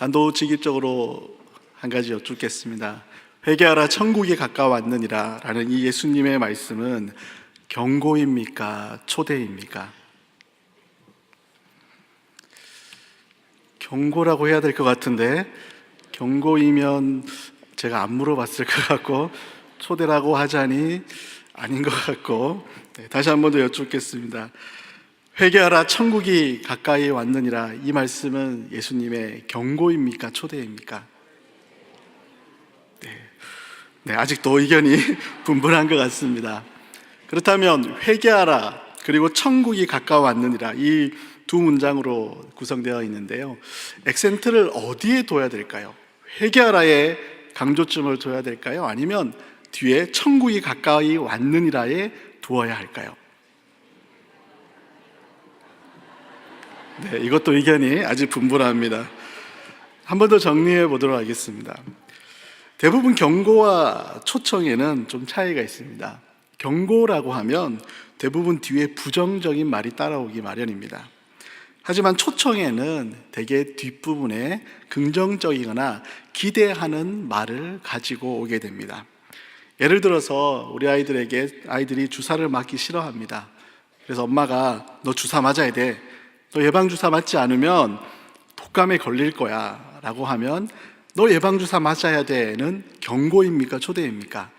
단도직입적으로 한 가지 여쭙겠습니다. 회개하라 천국이 가까웠느니라 라는 이 예수님의 말씀은 경고입니까? 초대입니까? 경고라고 해야 될 것 같은데 경고이면 제가 안 물어봤을 것 같고 초대라고 하자니 아닌 것 같고 네, 다시 한 번 더 여쭙겠습니다. 회개하라 천국이 가까이 왔느니라 이 말씀은 예수님의 경고입니까 초대입니까? 네, 네 아직도 의견이 분분한 것 같습니다. 그렇다면 회개하라 그리고 천국이 가까웠느니라 이 두 문장으로 구성되어 있는데요. 액센트를 어디에 둬야 될까요? 회개하라에 강조점을 둬야 될까요? 아니면 뒤에 천국이 가까이 왔느니라에 두어야 할까요? 네, 이것도 의견이 아주 분분합니다. 한 번 더 정리해 보도록 하겠습니다. 대부분 경고와 초청에는 좀 차이가 있습니다. 경고라고 하면 대부분 뒤에 부정적인 말이 따라오기 마련입니다. 하지만 초청에는 대개 뒷부분에 긍정적이거나 기대하는 말을 가지고 오게 됩니다. 예를 들어서 우리 아이들에게 아이들이 주사를 맞기 싫어합니다. 그래서 엄마가 너 주사 맞아야 돼. 너 예방주사 맞지 않으면 독감에 걸릴 거야. 라고 하면 너 예방주사 맞아야 돼는 경고입니까? 초대입니까?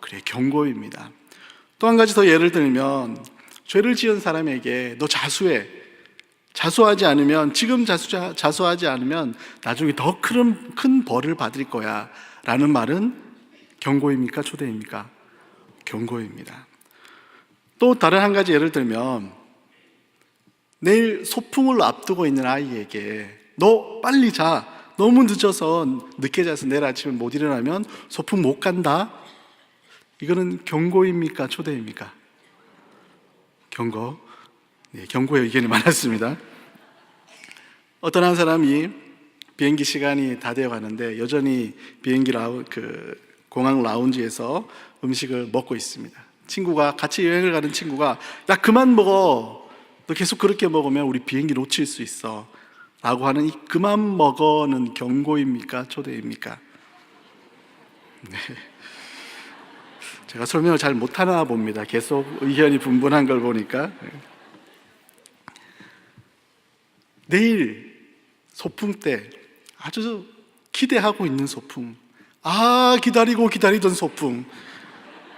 그래, 경고입니다. 또 한 가지 더 예를 들면 죄를 지은 사람에게 너 자수해. 자수하지 않으면 지금 자수, 자수하지 않으면 나중에 더 큰 큰 벌을 받을 거야. 라는 말은 경고입니까? 초대입니까? 경고입니다. 또 다른 한 가지 예를 들면 내일 소풍을 앞두고 있는 아이에게 너 빨리 자. 너무 늦어서 늦게 자서 내일 아침에 못 일어나면 소풍 못 간다. 이거는 경고입니까? 초대입니까? 경고. 네, 경고의 의견이 많았습니다. 어떤 한 사람이 비행기 시간이 다 되어 가는데 여전히 비행기 라우 그 공항 라운지에서 음식을 먹고 있습니다. 친구가 같이 여행을 가는 친구가 야 그만 먹어. 너 계속 그렇게 먹으면 우리 비행기 놓칠 수 있어. 라고 하는 이 그만 먹어는 경고입니까? 초대입니까? 네. 제가 설명을 잘 못하나 봅니다. 계속 의견이 분분한 걸 보니까. 내일 소풍 때 아주 기대하고 있는 소풍. 아, 기다리고 기다리던 소풍.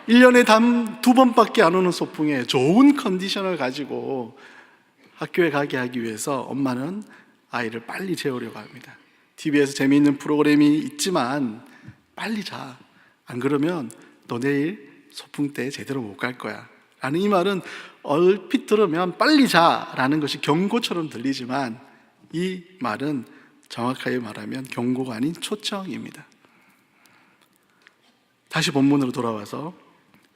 1년에 단 두 번밖에 안 오는 소풍에 좋은 컨디션을 가지고 학교에 가게 하기 위해서 엄마는 아이를 빨리 재우려고 합니다. TV에서 재미있는 프로그램이 있지만 빨리 자. 안 그러면 너 내일 소풍 때 제대로 못 갈 거야. 라는 이 말은 얼핏 들으면 빨리 자. 라는 것이 경고처럼 들리지만 이 말은 정확하게 말하면 경고가 아닌 초청입니다. 다시 본문으로 돌아와서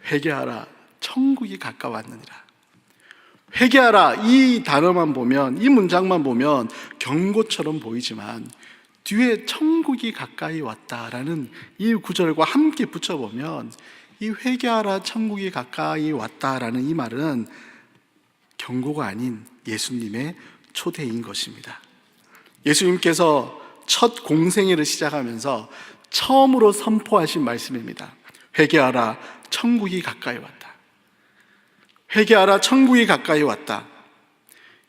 회개하라. 천국이 가까웠느니라. 회개하라. 이 단어만 보면, 이 문장만 보면 경고처럼 보이지만 뒤에 천국이 가까이 왔다라는 이 구절과 함께 붙여보면 이 회개하라 천국이 가까이 왔다라는 이 말은 경고가 아닌 예수님의 초대인 것입니다. 예수님께서 첫 공생애를 시작하면서 처음으로 선포하신 말씀입니다. 회개하라 천국이 가까이 왔다. 회개하라 천국이 가까이 왔다.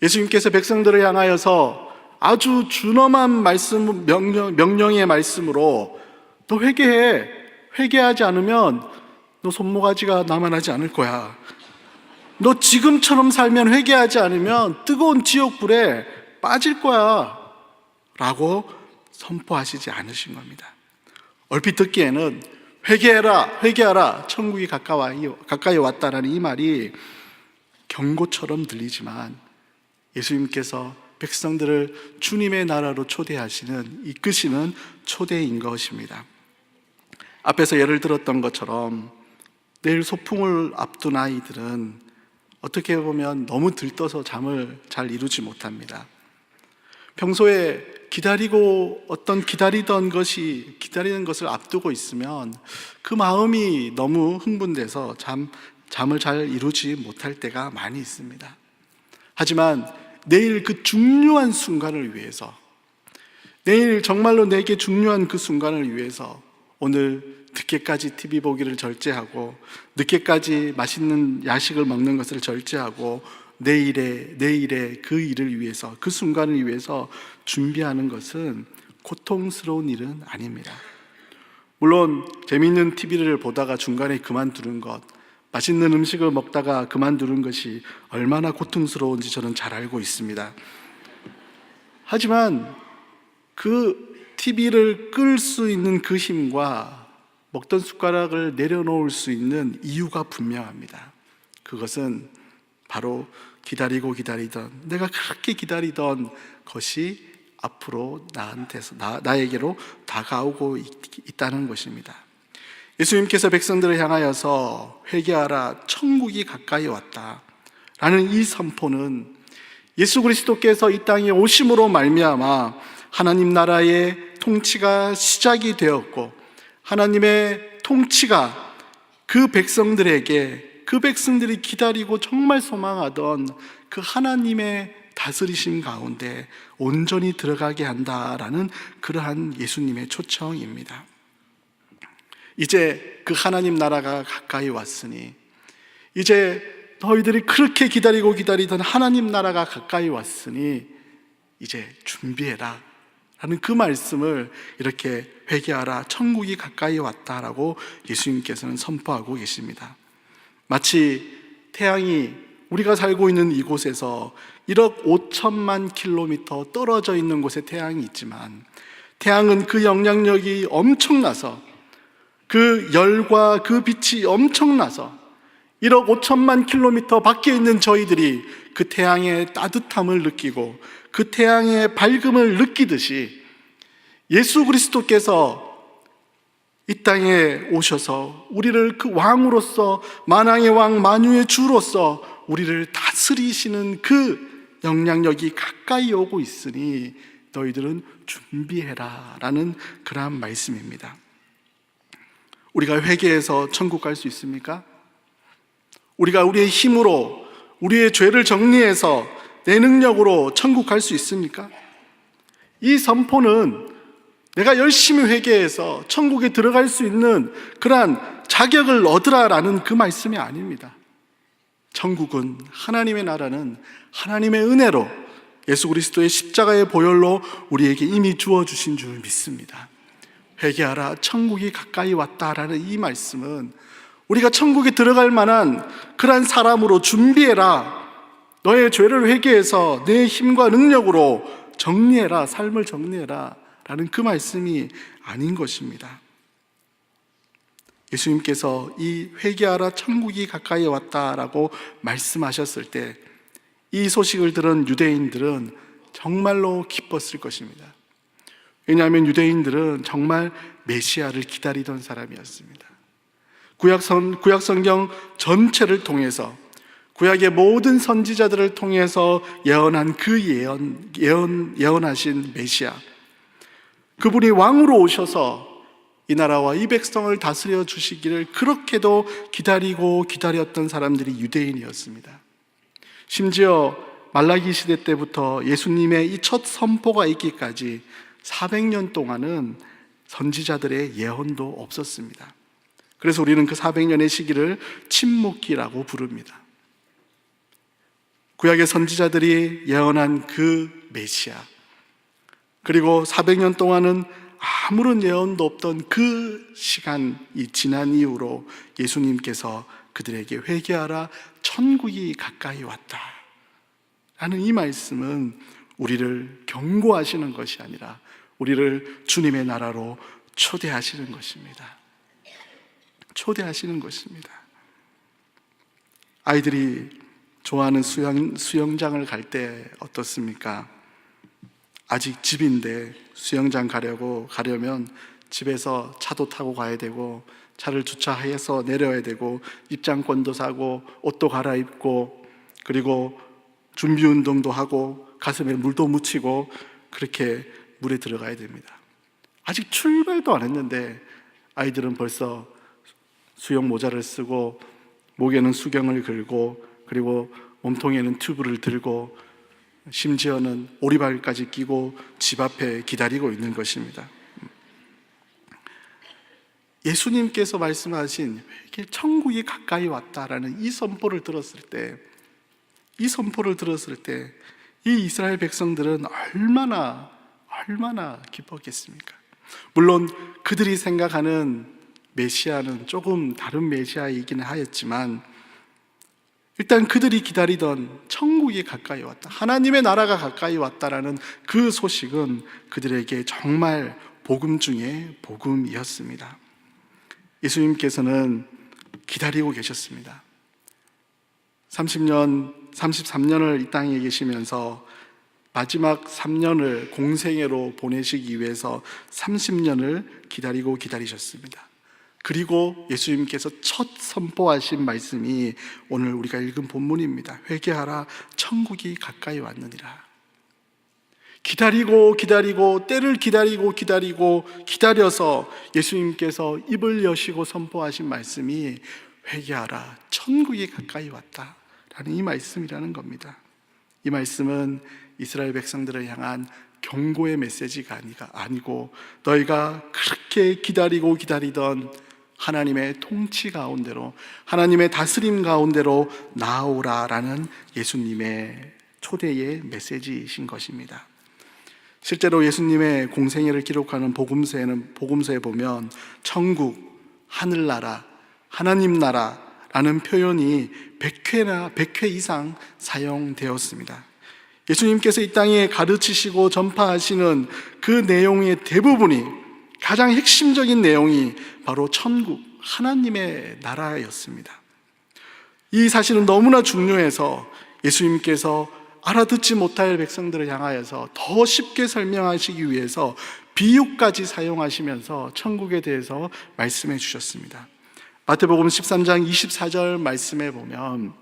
예수님께서 백성들을 향하여서 아주 준엄한 말씀 명령, 명령의 말씀으로 너 회개해. 회개하지 않으면 너 손모가지가 남아나지 않을 거야. 너 지금처럼 살면 회개하지 않으면 뜨거운 지옥불에 빠질 거야. 라고 선포하시지 않으신 겁니다. 얼핏 듣기에는 회개해라, 회개하라, 천국이 가까이, 가까이 왔다라는 이 말이 경고처럼 들리지만 예수님께서 백성들을 주님의 나라로 초대하시는, 이끄시는 초대인 것입니다. 앞에서 예를 들었던 것처럼 내일 소풍을 앞둔 아이들은 어떻게 보면 너무 들떠서 잠을 잘 이루지 못합니다. 평소에 기다리고 어떤 기다리던 것이 기다리는 것을 앞두고 있으면 그 마음이 너무 흥분돼서 잠 잠을 잘 이루지 못할 때가 많이 있습니다. 하지만 내일 그 중요한 순간을 위해서 내일 정말로 내게 중요한 그 순간을 위해서 오늘 늦게까지 TV 보기를 절제하고 늦게까지 맛있는 야식을 먹는 것을 절제하고 내일의 내일의 그 일을 위해서 그 순간을 위해서 준비하는 것은 고통스러운 일은 아닙니다. 물론 재미있는 TV를 보다가 중간에 그만두는 것, 맛있는 음식을 먹다가 그만두는 것이 얼마나 고통스러운지 저는 잘 알고 있습니다. 하지만 그 TV를 끌 수 있는 그 힘과 먹던 숟가락을 내려놓을 수 있는 이유가 분명합니다. 그것은 바로 기다리고 기다리던 내가 그렇게 기다리던 것이 앞으로 나한테서 나, 나에게로 다가오고 있, 있다는 것입니다. 예수님께서 백성들을 향하여서 회개하라 천국이 가까이 왔다 라는 이 선포는 예수 그리스도께서 이 땅에 오심으로 말미암아 하나님 나라의 통치가 시작이 되었고 하나님의 통치가 그 백성들에게 그 백성들이 기다리고 정말 소망하던 그 하나님의 다스리심 가운데 온전히 들어가게 한다라는 그러한 예수님의 초청입니다. 이제 그 하나님 나라가 가까이 왔으니 이제 너희들이 그렇게 기다리고 기다리던 하나님 나라가 가까이 왔으니 이제 준비해라 라는 그 말씀을 이렇게 회개하라 천국이 가까이 왔다라고 예수님께서는 선포하고 계십니다. 마치 태양이 우리가 살고 있는 이곳에서 1억 5천만 킬로미터 떨어져 있는 곳에 태양이 있지만 태양은 그 영향력이 엄청나서 그 열과 그 빛이 엄청나서 1억 5천만 킬로미터 밖에 있는 저희들이 그 태양의 따뜻함을 느끼고 그 태양의 밝음을 느끼듯이 예수 그리스도께서 이 땅에 오셔서 우리를 그 왕으로서 만왕의 왕 만유의 주로서 우리를 다스리시는 그 영향력이 가까이 오고 있으니 너희들은 준비해라 라는 그러한 말씀입니다. 우리가 회개해서 천국 갈 수 있습니까? 우리가 우리의 힘으로 우리의 죄를 정리해서 내 능력으로 천국 갈 수 있습니까? 이 선포는 내가 열심히 회개해서 천국에 들어갈 수 있는 그러한 자격을 얻으라라는 그 말씀이 아닙니다. 천국은 하나님의 나라는 하나님의 은혜로 예수 그리스도의 십자가의 보혈로 우리에게 이미 주어 주신 줄 믿습니다. 회개하라 천국이 가까이 왔다라는 이 말씀은 우리가 천국에 들어갈 만한 그러한 사람으로 준비해라. 너의 죄를 회개해서 내 힘과 능력으로 정리해라. 삶을 정리해라. 라는 그 말씀이 아닌 것입니다. 예수님께서 이 회개하라 천국이 가까이 왔다라고 말씀하셨을 때 이 소식을 들은 유대인들은 정말로 기뻤을 것입니다. 왜냐하면 유대인들은 정말 메시아를 기다리던 사람이었습니다. 구약성, 구약성경 전체를 통해서 구약의 모든 선지자들을 통해서 예언한 그 예언, 예언, 예언하신 메시아. 그분이 왕으로 오셔서 이 나라와 이 백성을 다스려 주시기를 그렇게도 기다리고 기다렸던 사람들이 유대인이었습니다. 심지어 말라기 시대 때부터 예수님의 이 첫 선포가 있기까지 400년 동안은 선지자들의 예언도 없었습니다. 그래서 우리는 그 400년의 시기를 침묵기라고 부릅니다. 구약의 선지자들이 예언한 그 메시아, 그리고 400년 동안은 아무런 예언도 없던 그 시간이 지난 이후로 예수님께서 그들에게 회개하라 천국이 가까이 왔다. 라는 이 말씀은 우리를 경고하시는 것이 아니라 우리를 주님의 나라로 초대하시는 것입니다. 초대하시는 것입니다. 아이들이 좋아하는 수영, 수영장을 갈 때 어떻습니까? 아직 집인데 수영장 가려고 가려면 집에서 차도 타고 가야 되고 차를 주차해서 내려야 되고 입장권도 사고 옷도 갈아입고 그리고 준비 운동도 하고 가슴에 물도 묻히고 그렇게 물에 들어가야 됩니다. 아직 출발도 안 했는데 아이들은 벌써 수영 모자를 쓰고 목에는 수경을 걸고 그리고 몸통에는 튜브를 들고 심지어는 오리발까지 끼고 집 앞에 기다리고 있는 것입니다. 예수님께서 말씀하신 이렇게 천국이 가까이 왔다라는 이 선포를 들었을 때, 이 선포를 들었을 때, 이 이스라엘 백성들은 얼마나, 얼마나 기뻤겠습니까? 물론 그들이 생각하는 메시아는 조금 다른 메시아이기는 하였지만, 일단 그들이 기다리던 천국이 가까이 왔다. 하나님의 나라가 가까이 왔다라는 그 소식은 그들에게 정말 복음 중에 복음이었습니다. 예수님께서는 기다리고 계셨습니다. 30년, 33년을 이 땅에 계시면서 마지막 3년을 공생애로 보내시기 위해서 30년을 기다리고 기다리셨습니다. 그리고 예수님께서 첫 선포하신 말씀이 오늘 우리가 읽은 본문입니다. 회개하라, 천국이 가까이 왔느니라. 기다리고 기다리고 때를 기다리고 기다리고 기다려서 예수님께서 입을 여시고 선포하신 말씀이 회개하라 천국이 가까이 왔다라는 이 말씀이라는 겁니다. 이 말씀은 이스라엘 백성들을 향한 경고의 메시지가 아니고 너희가 그렇게 기다리고 기다리던 하나님의 통치 가운데로 하나님의 다스림 가운데로 나오라라는 예수님의 초대의 메시지이신 것입니다. 실제로 예수님의 공생애를 기록하는 복음서에는 복음서에 보면 천국, 하늘나라, 하나님 나라라는 표현이 100회나 100회 이상 사용되었습니다. 예수님께서 이 땅에 가르치시고 전파하시는 그 내용의 대부분이 가장 핵심적인 내용이 바로 천국, 하나님의 나라였습니다. 이 사실은 너무나 중요해서 예수님께서 알아듣지 못할 백성들을 향하여서 더 쉽게 설명하시기 위해서 비유까지 사용하시면서 천국에 대해서 말씀해 주셨습니다. 마태복음 13장 24절 말씀에 보면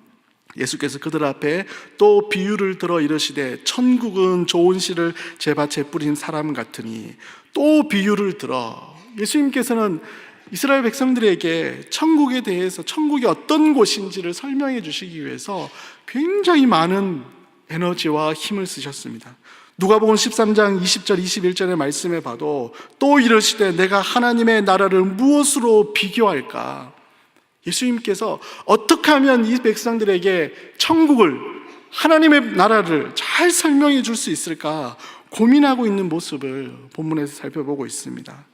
예수께서 그들 앞에 또 비유를 들어 이르시되 천국은 좋은 씨를 제 밭에 뿌린 사람 같으니 또 비유를 들어 예수님께서는 이스라엘 백성들에게 천국에 대해서 천국이 어떤 곳인지를 설명해 주시기 위해서 굉장히 많은 에너지와 힘을 쓰셨습니다. 누가복음 13장 20절 21절의 말씀에 봐도 또 이러시되 내가 하나님의 나라를 무엇으로 비교할까? 예수님께서 어떻게 하면 이 백성들에게 천국을 하나님의 나라를 잘 설명해 줄 수 있을까 고민하고 있는 모습을 본문에서 살펴보고 있습니다.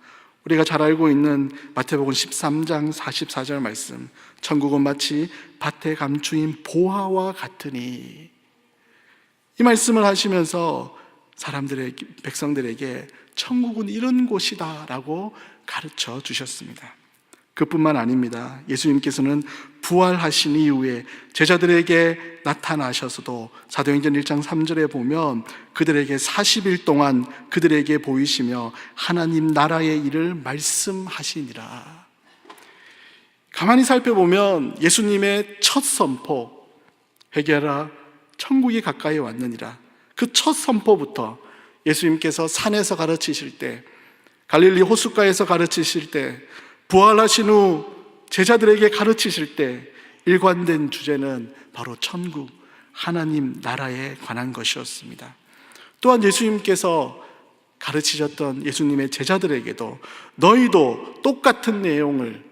우리가 잘 알고 있는 마태복음 13장 44절 말씀 천국은 마치 밭에 감추인 보화와 같으니 이 말씀을 하시면서 사람들의 백성들에게 천국은 이런 곳이다라고 가르쳐 주셨습니다. 그뿐만 아닙니다. 예수님께서는 부활하신 이후에 제자들에게 나타나셔서도 사도행전 1장 3절에 보면 그들에게 40일 동안 그들에게 보이시며 하나님 나라의 일을 말씀하시니라. 가만히 살펴보면 예수님의 첫 선포 회개하라 천국이 가까이 왔느니라. 그 첫 선포부터 예수님께서 산에서 가르치실 때, 갈릴리 호숫가에서 가르치실 때, 부활하신 후 제자들에게 가르치실 때 일관된 주제는 바로 천국, 하나님 나라에 관한 것이었습니다. 또한 예수님께서 가르치셨던 예수님의 제자들에게도 너희도 똑같은 내용을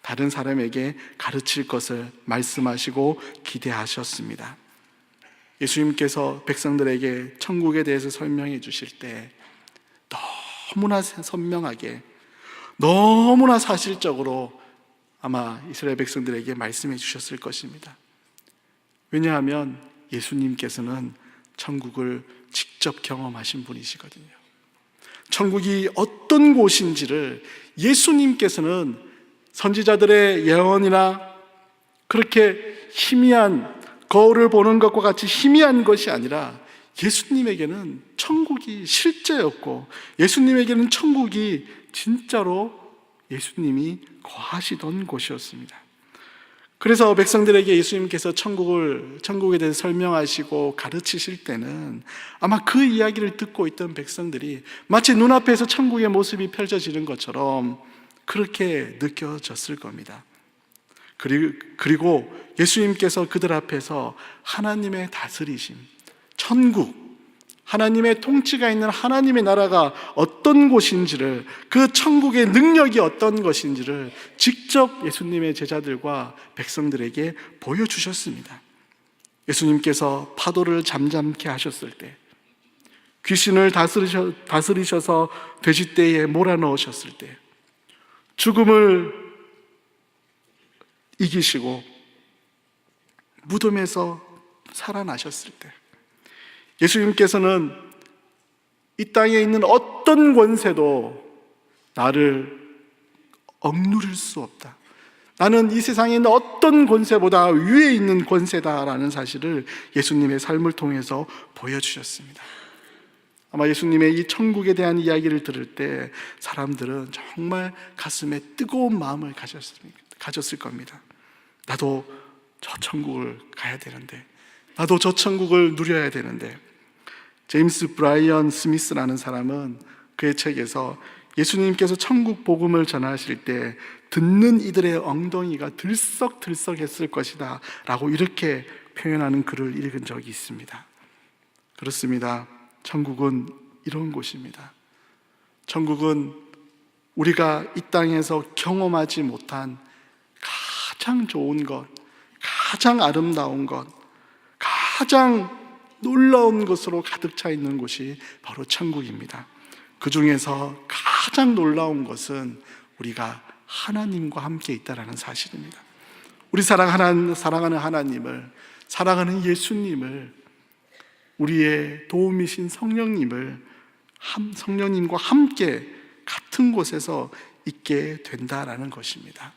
다른 사람에게 가르칠 것을 말씀하시고 기대하셨습니다. 예수님께서 백성들에게 천국에 대해서 설명해 주실 때 너무나 선명하게 너무나 사실적으로 아마 이스라엘 백성들에게 말씀해 주셨을 것입니다. 왜냐하면 예수님께서는 천국을 직접 경험하신 분이시거든요. 천국이 어떤 곳인지를 예수님께서는 선지자들의 예언이나 그렇게 희미한 거울을 보는 것과 같이 희미한 것이 아니라 예수님에게는 천국이 실제였고 예수님에게는 천국이 진짜로 예수님이 거하시던 곳이었습니다. 그래서 백성들에게 예수님께서 천국을 천국에 대해서 설명하시고 가르치실 때는 아마 그 이야기를 듣고 있던 백성들이 마치 눈앞에서 천국의 모습이 펼쳐지는 것처럼 그렇게 느껴졌을 겁니다. 그리고 예수님께서 그들 앞에서 하나님의 다스리심, 천국, 하나님의 통치가 있는 하나님의 나라가 어떤 곳인지를 그 천국의 능력이 어떤 것인지를 직접 예수님의 제자들과 백성들에게 보여주셨습니다. 예수님께서 파도를 잠잠케 하셨을 때, 귀신을 다스리셔, 다스리셔서 돼지떼에 몰아넣으셨을 때, 죽음을 이기시고 무덤에서 살아나셨을 때, 예수님께서는 이 땅에 있는 어떤 권세도 나를 억누를 수 없다. 나는 이 세상에 있는 어떤 권세보다 위에 있는 권세다라는 사실을 예수님의 삶을 통해서 보여주셨습니다. 아마 예수님의 이 천국에 대한 이야기를 들을 때 사람들은 정말 가슴에 뜨거운 마음을. 가졌을 겁니다. 나도 저 천국을 가야 되는데, 나도 저 천국을 누려야 되는데, 제임스 브라이언 스미스라는 사람은 그의 책에서 예수님께서 천국 복음을 전하실 때 듣는 이들의 엉덩이가 들썩들썩했을 것이다 라고 이렇게 표현하는 글을 읽은 적이 있습니다. 그렇습니다. 천국은 이런 곳입니다. 천국은 우리가 이 땅에서 경험하지 못한 가장 좋은 것, 가장 아름다운 것, 가장 놀라운 것으로 가득 차 있는 곳이 바로 천국입니다. 그 중에서 가장 놀라운 것은 우리가 하나님과 함께 있다라는 사실입니다. 우리 사랑하는, 사랑하는 하나님을, 사랑하는 예수님을, 우리의 도움이신 성령님을, 함, 성령님과 함께 같은 곳에서 있게 된다라는 것입니다.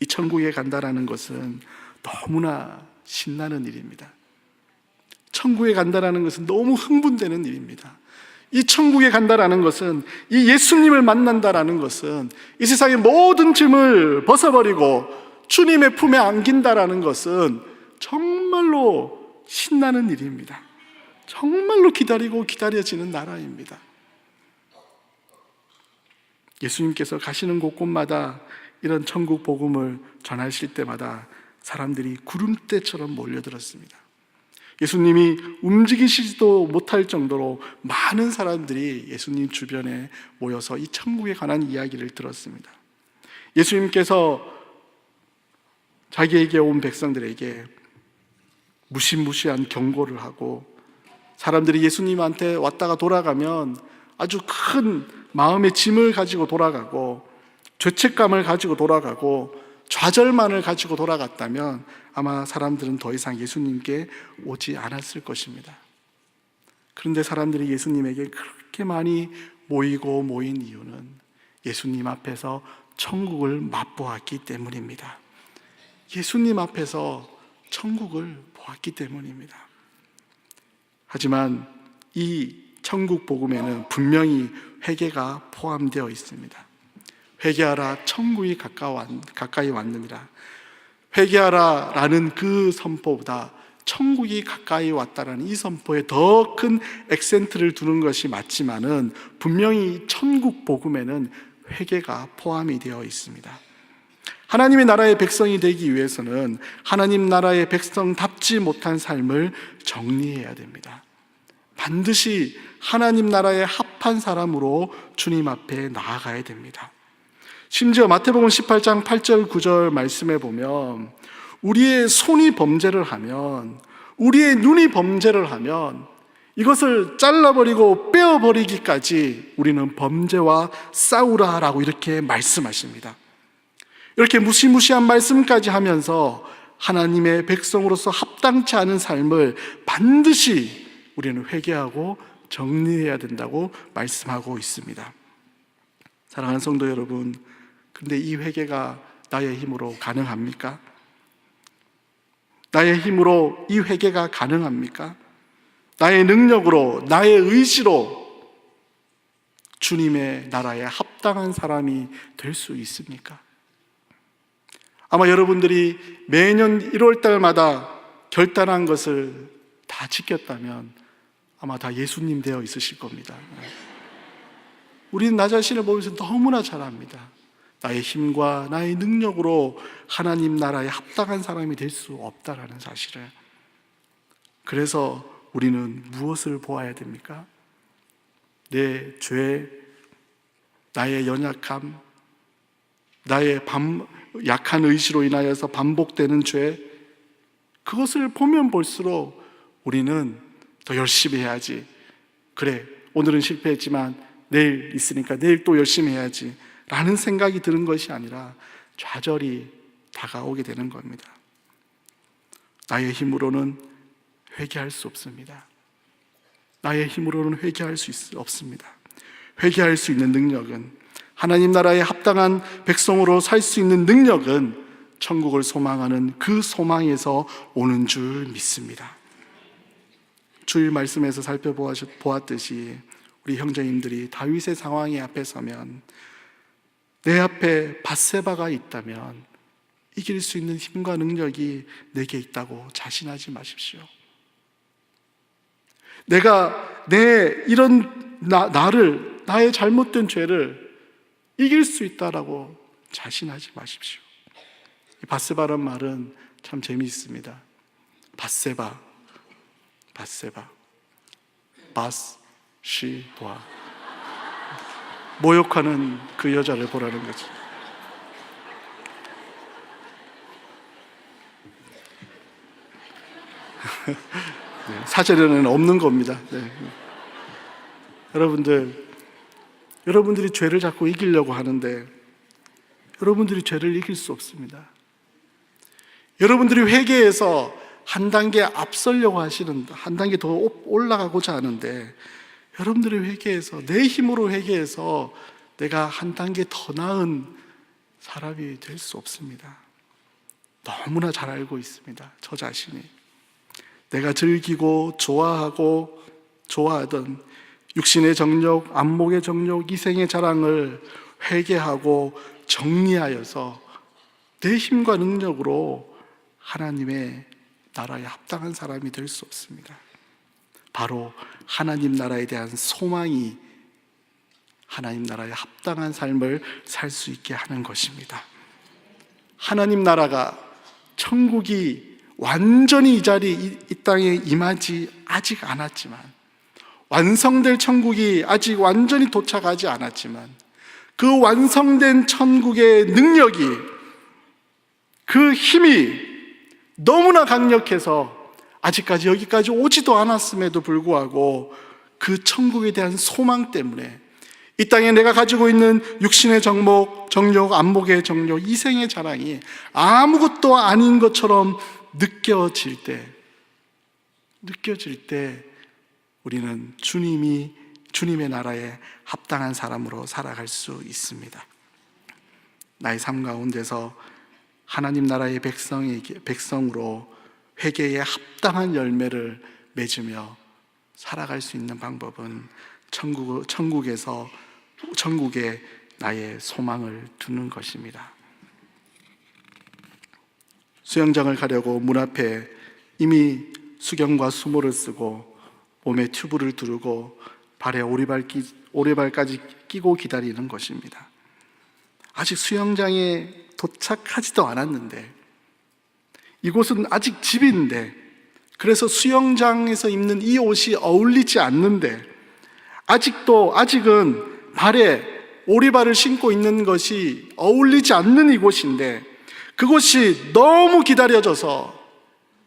이 천국에 간다라는 것은 너무나 신나는 일입니다. 천국에 간다라는 것은 너무 흥분되는 일입니다. 이 천국에 간다라는 것은 이 예수님을 만난다라는 것은 이 세상의 모든 짐을 벗어버리고 주님의 품에 안긴다라는 것은 정말로 신나는 일입니다. 정말로 기다리고 기다려지는 나라입니다. 예수님께서 가시는 곳곳마다 이런 천국 복음을 전하실 때마다 사람들이 구름대처럼 몰려들었습니다. 예수님이 움직이시지도 못할 정도로 많은 사람들이 예수님 주변에 모여서 이 천국에 관한 이야기를 들었습니다. 예수님께서 자기에게 온 백성들에게 무시무시한 경고를 하고 사람들이 예수님한테 왔다가 돌아가면 아주 큰 마음의 짐을 가지고 돌아가고 죄책감을 가지고 돌아가고 좌절만을 가지고 돌아갔다면 아마 사람들은 더 이상 예수님께 오지 않았을 것입니다. 그런데 사람들이 예수님에게 그렇게 많이 모이고 모인 이유는 예수님 앞에서 천국을 맛보았기 때문입니다. 예수님 앞에서 천국을 보았기 때문입니다. 하지만 이 천국 복음에는 분명히 회개가 포함되어 있습니다. 회개하라 천국이 가까이 왔느니라. 회개하라 라는 그 선포보다 천국이 가까이 왔다라는 이 선포에 더 큰 액센트를 두는 것이 맞지만은 분명히 천국 복음에는 회개가 포함이 되어 있습니다. 하나님의 나라의 백성이 되기 위해서는 하나님 나라의 백성답지 못한 삶을 정리해야 됩니다. 반드시 하나님 나라에 합한 사람으로 주님 앞에 나아가야 됩니다. 심지어 마태복음 18장 8절 9절 말씀에 보면 우리의 손이 범죄를 하면 우리의 눈이 범죄를 하면 이것을 잘라버리고 빼어버리기까지 우리는 범죄와 싸우라라고 이렇게 말씀하십니다. 이렇게 무시무시한 말씀까지 하면서 하나님의 백성으로서 합당치 않은 삶을 반드시 우리는 회개하고 정리해야 된다고 말씀하고 있습니다. 사랑하는 성도 여러분, 근데 이 회개가 나의 힘으로 가능합니까? 나의 힘으로 이 회개가 가능합니까? 나의 능력으로, 나의 의지로 주님의 나라에 합당한 사람이 될 수 있습니까? 아마 여러분들이 매년 1월 달마다 결단한 것을 다 지켰다면 아마 다 예수님 되어 있으실 겁니다. 우리는 나 자신을 보면서 너무나 잘 압니다. 나의 힘과 나의 능력으로 하나님 나라에 합당한 사람이 될 수 없다라는 사실을. 그래서 우리는 무엇을 보아야 됩니까? 내 죄, 나의 연약함, 나의 반, 약한 의지로 인하여서 반복되는 죄, 그것을 보면 볼수록 우리는 더 열심히 해야지. 그래, 오늘은 실패했지만 내일 있으니까 내일 또 열심히 해야지. 라는 생각이 드는 것이 아니라 좌절이 다가오게 되는 겁니다. 나의 힘으로는 회개할 수 없습니다. 나의 힘으로는 회개할 수 있, 없습니다. 회개할 수 있는 능력은 하나님 나라에 합당한 백성으로 살 수 있는 능력은 천국을 소망하는 그 소망에서 오는 줄 믿습니다. 주일 말씀에서 살펴보았듯이 우리 형제님들이 다윗의 상황에 앞에 서면 내 앞에 바세바가 있다면 이길 수 있는 힘과 능력이 내게 있다고 자신하지 마십시오. 내가 내 이런 나, 나를 나의 잘못된 죄를 이길 수 있다라고 자신하지 마십시오. 이 바세바란 말은 참 재미있습니다. 바세바, 바세바, 바스, 시, 보아. 모욕하는 그 여자를 보라는 거죠. 네, 사전에는 없는 겁니다. 네. 여러분들, 여러분들이 죄를 자꾸 이기려고 하는데 여러분들이 죄를 이길 수 없습니다. 여러분들이 회개해서 한 단계 앞서려고 하시는 한 단계 더 올라가고자 하는데 여러분들이 회개해서 내 힘으로 회개해서 내가 한 단계 더 나은 사람이 될 수 없습니다. 너무나 잘 알고 있습니다. 저 자신이 내가 즐기고 좋아하고 좋아하던 육신의 정욕, 안목의 정욕, 이생의 자랑을 회개하고 정리하여서 내 힘과 능력으로 하나님의 나라에 합당한 사람이 될 수 없습니다. 바로 하나님 나라에 대한 소망이 하나님 나라에 합당한 삶을 살 수 있게 하는 것입니다. 하나님 나라가 천국이 완전히 이 자리 이, 이 땅에 임하지 아직 않았지만 완성될 천국이 아직 완전히 도착하지 않았지만 그 완성된 천국의 능력이 그 힘이 너무나 강력해서 아직까지 여기까지 오지도 않았음에도 불구하고 그 천국에 대한 소망 때문에 이 땅에 내가 가지고 있는 육신의 정목, 정욕, 안목의 정욕, 이생의 자랑이 아무것도 아닌 것처럼 느껴질 때, 느껴질 때 우리는 주님이 주님의 나라에 합당한 사람으로 살아갈 수 있습니다. 나의 삶 가운데서 하나님 나라의 백성에게 백성으로 회개에 합당한 열매를 맺으며 살아갈 수 있는 방법은 천국 천국에서 천국에 나의 소망을 두는 것입니다. 수영장을 가려고 문 앞에 이미 수경과 수모를 쓰고 몸에 튜브를 두르고 발에 오리발 끼, 오리발까지 끼고 기다리는 것입니다. 아직 수영장에 도착하지도 않았는데 이곳은 아직 집인데 그래서 수영장에서 입는 이 옷이 어울리지 않는데 아직도 아직은 발에 오리발을 신고 있는 것이 어울리지 않는 이곳인데 그곳이 너무 기다려져서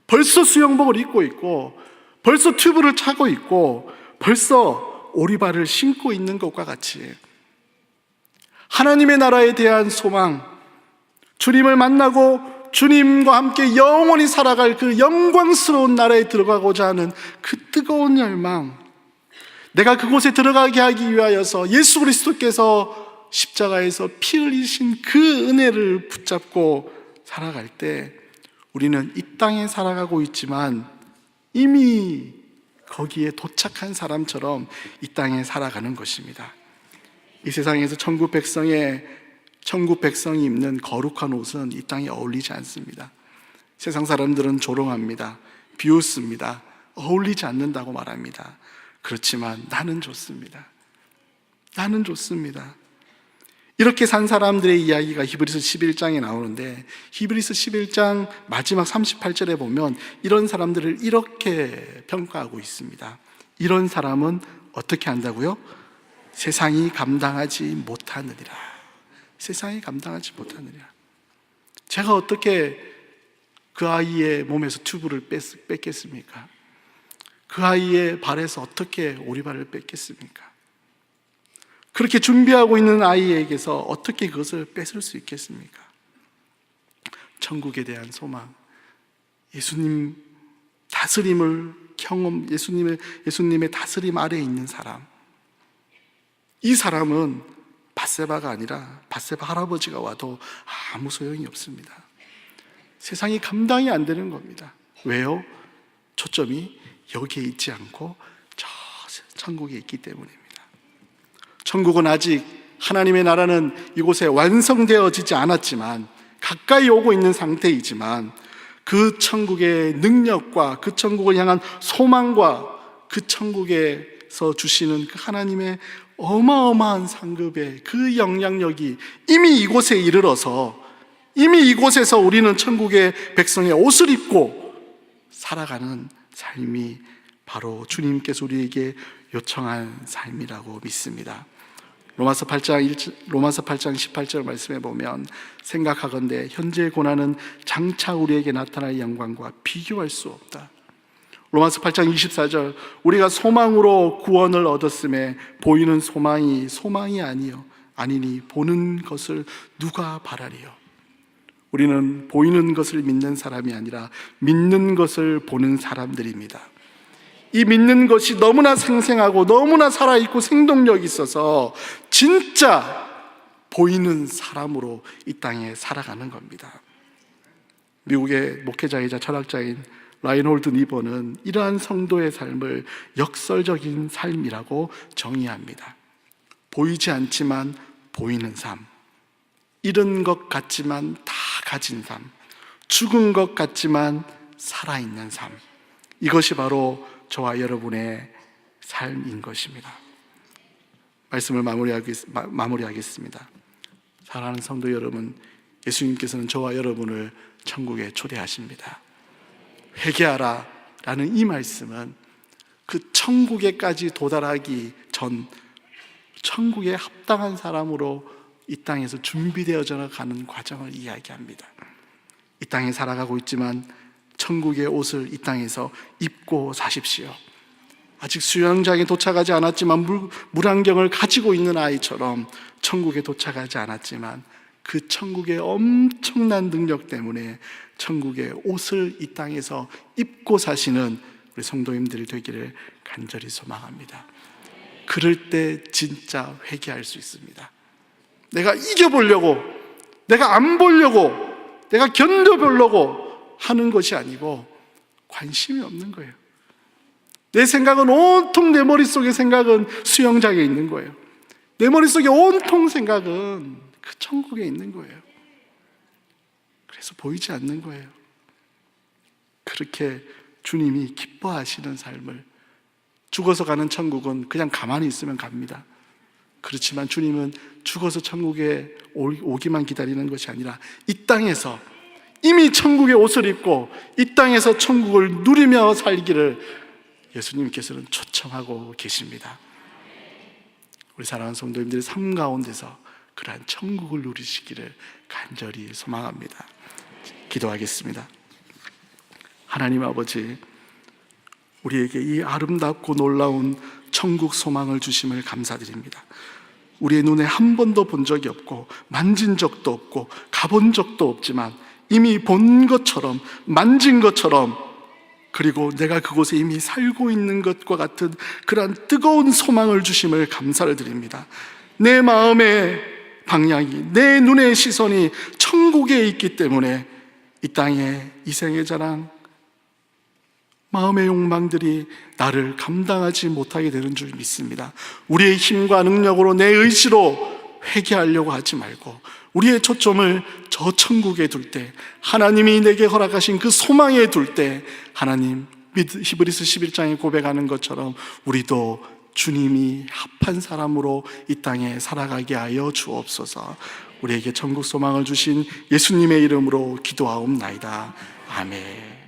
벌써 수영복을 입고 있고 벌써 튜브를 차고 있고 벌써 오리발을 신고 있는 것과 같이 하나님의 나라에 대한 소망, 주님을 만나고 주님과 함께 영원히 살아갈 그 영광스러운 나라에 들어가고자 하는 그 뜨거운 열망, 내가 그곳에 들어가게 하기 위하여서 예수 그리스도께서 십자가에서 피 흘리신 그 은혜를 붙잡고 살아갈 때 우리는 이 땅에 살아가고 있지만 이미 거기에 도착한 사람처럼 이 땅에 살아가는 것입니다. 이 세상에서 천국 백성의 천국 백성이 입는 거룩한 옷은 이 땅에 어울리지 않습니다. 세상 사람들은 조롱합니다. 비웃습니다. 어울리지 않는다고 말합니다. 그렇지만 나는 좋습니다. 나는 좋습니다. 이렇게 산 사람들의 이야기가 히브리서 11장에 나오는데 히브리서 11장 마지막 38절에 보면 이런 사람들을 이렇게 평가하고 있습니다. 이런 사람은 어떻게 한다고요? 세상이 감당하지 못하느니라. 세상이 감당하지 못하느니라. 제가 어떻게 그 아이의 몸에서 튜브를 뺐, 뺐겠습니까? 그 아이의 발에서 어떻게 오리발을 뺐겠습니까? 그렇게 준비하고 있는 아이에게서 어떻게 그것을 뺏을 수 있겠습니까? 천국에 대한 소망, 예수님 다스림을 경험, 예수님의, 예수님의 다스림 아래에 있는 사람. 이 사람은 바세바가 아니라 바세바 할아버지가 와도 아무 소용이 없습니다. 세상이 감당이 안 되는 겁니다. 왜요? 초점이 여기에 있지 않고 저 천국에 있기 때문입니다. 천국은 아직 하나님의 나라는 이곳에 완성되어지지 않았지만 가까이 오고 있는 상태이지만 그 천국의 능력과 그 천국을 향한 소망과 그 천국에서 주시는 그 하나님의 어마어마한 상급의 그 영향력이 이미 이곳에 이르러서 이미 이곳에서 우리는 천국의 백성의 옷을 입고 살아가는 삶이 바로 주님께서 우리에게 요청한 삶이라고 믿습니다. 로마서 8장 1, 로마서 8장 18절 말씀에 보면 생각하건대 현재의 고난은 장차 우리에게 나타날 영광과 비교할 수 없다. 로마서 8장 24절 우리가 소망으로 구원을 얻었음에 보이는 소망이 소망이 아니요 아니니 보는 것을 누가 바라리요 우리는 보이는 것을 믿는 사람이 아니라 믿는 것을 보는 사람들입니다. 이 믿는 것이 너무나 생생하고 너무나 살아있고 생동력이 있어서 진짜 보이는 사람으로 이 땅에 살아가는 겁니다. 미국의 목회자이자 철학자인 라인홀드 니버는 이러한 성도의 삶을 역설적인 삶이라고 정의합니다. 보이지 않지만 보이는 삶. 잃은 것 같지만 다 가진 삶. 죽은 것 같지만 살아있는 삶. 이것이 바로 저와 여러분의 삶인 것입니다. 말씀을 마무리하겠 습니다. 사랑하는 성도 여러분, 예수님께서는 저와 여러분을 천국에 초대하십니다. 회개하라 라는 이 말씀은 그 천국에까지 도달하기 전 천국에 합당한 사람으로 이 땅에서 준비되어져 가는 과정을 이야기합니다. 이 땅에 살아가고 있지만 천국의 옷을 이 땅에서 입고 사십시오. 아직 수영장에 도착하지 않았지만 물, 물안경을 가지고 있는 아이처럼 천국에 도착하지 않았지만 그 천국의 엄청난 능력 때문에 천국의 옷을 이 땅에서 입고 사시는 우리 성도님들이 되기를 간절히 소망합니다. 그럴 때 진짜 회개할 수 있습니다. 내가 이겨보려고, 내가 안 보려고, 내가 견뎌보려고 하는 것이 아니고 관심이 없는 거예요. 내 생각은 온통 내 머릿속의 생각은 수영장에 있는 거예요. 내 머릿속에 온통 생각은 그 천국에 있는 거예요. 그래서 보이지 않는 거예요. 그렇게 주님이 기뻐하시는 삶을 죽어서 가는 천국은 그냥 가만히 있으면 갑니다. 그렇지만 주님은 죽어서 천국에 오기만 기다리는 것이 아니라 이 땅에서 이미 천국의 옷을 입고 이 땅에서 천국을 누리며 살기를 예수님께서는 초청하고 계십니다. 우리 사랑하는 성도님들의 삶 가운데서 그러한 천국을 누리시기를 간절히 소망합니다. 기도하겠습니다. 하나님 아버지, 우리에게 이 아름답고 놀라운 천국 소망을 주심을 감사드립니다. 우리의 눈에 한 번도 본 적이 없고, 만진 적도 없고, 가본 적도 없지만, 이미 본 것처럼, 만진 것처럼, 그리고 내가 그곳에 이미 살고 있는 것과 같은 그러한 뜨거운 소망을 주심을 감사를 드립니다. 내 마음의 방향이, 내 눈의 시선이 천국에 있기 때문에 이 땅에 이생의 자랑, 마음의 욕망들이 나를 감당하지 못하게 되는 줄 믿습니다. 우리의 힘과 능력으로 내 의지로 회개하려고 하지 말고 우리의 초점을 저 천국에 둘 때, 하나님이 내게 허락하신 그 소망에 둘 때, 하나님, 히브리스 11장에 고백하는 것처럼 우리도 주님이 합한 사람으로 이 땅에 살아가게 하여 주옵소서. 우리에게 천국 소망을 주신 예수님의 이름으로 기도하옵나이다. 아멘.